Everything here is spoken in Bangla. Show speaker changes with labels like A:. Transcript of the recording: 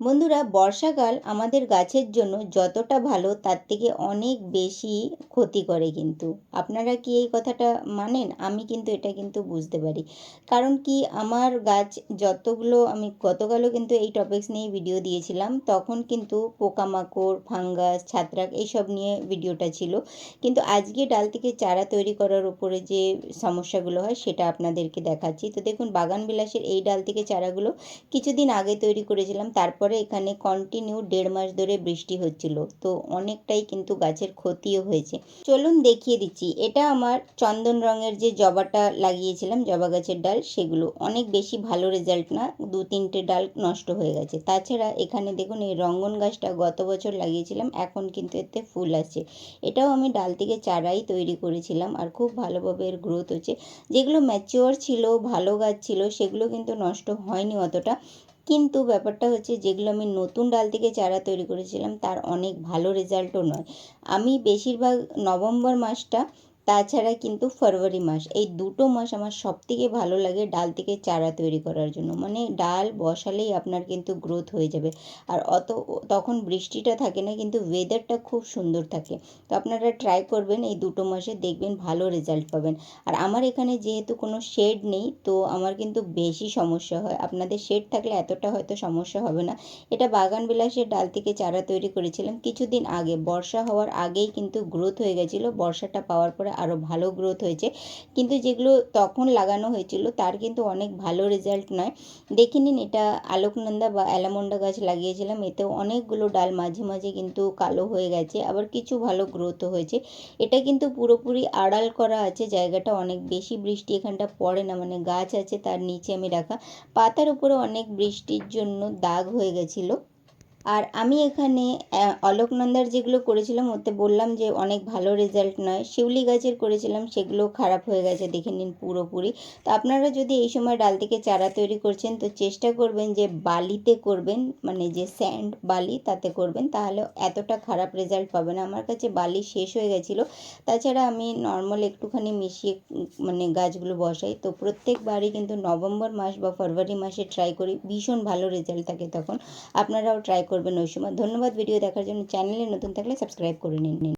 A: বন্ধুরা, বর্ষাকাল আমাদের গাছের জন্য যতটা ভালো, তার থেকে অনেক বেশি ক্ষতি করে কিন্তু। আপনারা কি এই কথাটা মানেন? আমি কিন্তু এটা কিন্তু বুঝতে পারি। কারণ কি, আমার গাছ যতগুলো, আমি গতকালও কিন্তু এই টপিকস নিয়ে ভিডিও দিয়েছিলাম, তখন কিন্তু পোকামাকড়, ফাঙ্গাস, ছাত্রাক এইসব নিয়ে ভিডিওটা ছিল। কিন্তু আজকে ডাল থেকে চারা তৈরি করার উপরে যে সমস্যাগুলো হয়, সেটা আপনাদেরকে দেখাচ্ছি। তো দেখুন বাগান বিলাসের এই ডাল থেকে চারাগুলো কিছুদিন আগে তৈরি করেছিলাম, তারপরে এখানে কন্টিনিউ দেড় মাস ধরে বৃষ্টি হচ্ছিল। তো অনেকটাই কিন্তু গাছের ক্ষতিও হয়েছে। চলুন দেখিয়ে দিচ্ছি। এটা আমার চন্দন রঙের যে জবাটা লাগিয়েছিলাম, জবা গাছের ডাল, সেগুলো। অনেক বেশি ভালো রেজাল্ট না, দু তিনটে ডাল নষ্ট হয়ে গেছে। তাছাড়া এখানে দেখুন, এই রঙ্গন গাছটা গত বছর লাগিয়েছিলাম, এখন কিন্তু এতে ফুল আছে। এটাও আমি ডাল থেকে চারাই তৈরি করেছিলাম আর খুব ভালোভাবে এর গ্রোথ হচ্ছে। যেগুলো ম্যাচিওর ছিল, ভালো গাছ ছিল, সেগুলো কিন্তু নষ্ট হয়নি অতটা। কিন্তু ব্যাপারটা হচ্ছে যেগুলো আমি নতুন ডাল থেকে চারা তৈরি করেছিলাম, তার অনেক ভালো রেজাল্টও নয়। আমি বেশিরভাগ নভেম্বর মাসটা তাছাড়া কিন্তু ফেব্রুয়ারি মাস, এই দুটো মাস আমার সবথেকে ভালো লাগে ডাল থেকে চারা তৈরি করার জন্য। মানে ডাল বসালেই আপনার কিন্তু গ্রোথ হয়ে যাবে। আর অত, তখন বৃষ্টিটা থাকে না, কিন্তু ওয়েদারটা খুব সুন্দর থাকে। তো আপনারা ট্রাই করবেন এই দুটো মাসে, দেখবেন ভালো রেজাল্ট পাবেন। আর আমার এখানে যেহেতু কোনো শেড নেই, তো আমার কিন্তু বেশি সমস্যা হয়। আপনাদের শেড থাকলে এতটা হয়তো সমস্যা হবে না। এটা বাগান বিলাসের ডাল থেকে চারা তৈরি করেছিলাম। কিছুদিন আগে, বর্ষা হওয়ার আগেই কিন্তু গ্রোথ হয়ে গেছিল। বর্ষাটা পাওয়ার পরে আরও ভালো গ্রোথ হয়েছে। কিন্তু যেগুলো তখন লাগানো হয়েছিল, তার কিন্তু অনেক ভালো রেজাল্ট নয়। দেখে নিন, এটা আলোকনন্দা বা অ্যালামন্ডা গাছ লাগিয়েছিলাম এতেও অনেকগুলো ডাল মাঝে মাঝে কিন্তু কালো হয়ে গেছে, আবার কিছু ভালো গ্রোথও হয়েছে। এটা কিন্তু পুরোপুরি আড়াল করা আছে, জায়গাটা অনেক বেশি বৃষ্টি এখানটা পড়ে না মানে গাছ আছে তার নিচে আমি রাখা। পাতার উপরে অনেক বৃষ্টির জন্য দাগ হয়ে গেছিল। আর আমি এখানে অলোকনন্দার যেগুলো করেছিলাম, ওতে বললাম যে অনেক ভালো রেজাল্ট নয়। শিউলি গাছের করেছিলাম, সেগুলো খারাপ হয়ে গেছে, দেখে নিন পুরোপুরি। তো আপনারা যদি এই সময় ডাল থেকে চারা তৈরি করছেন, তো চেষ্টা করবেন যে বালিতে করবেন মানে যে স্যান্ড বালি, তাতে করবেন, তাহলে এতটা খারাপ রেজাল্ট পাবে না আমার কাছে বালি শেষ হয়ে গেছিল। তাছাড়া আমি নর্মাল একটুখানি মিশিয়ে মানে গাছগুলো বসাই। তো প্রত্যেকবারই কিন্তু নভেম্বর মাস বা ফেব্রুয়ারি মাসে ট্রাই করি। ভীষণ ভালো রেজাল্ট থাকে তখন। আপনারাও ট্রাই করবেন ওই সময়। ধন্যবাদ ভিডিও দেখার জন্য। চ্যানেলে নতুন থাকলে সাবস্ক্রাইব করে নিন।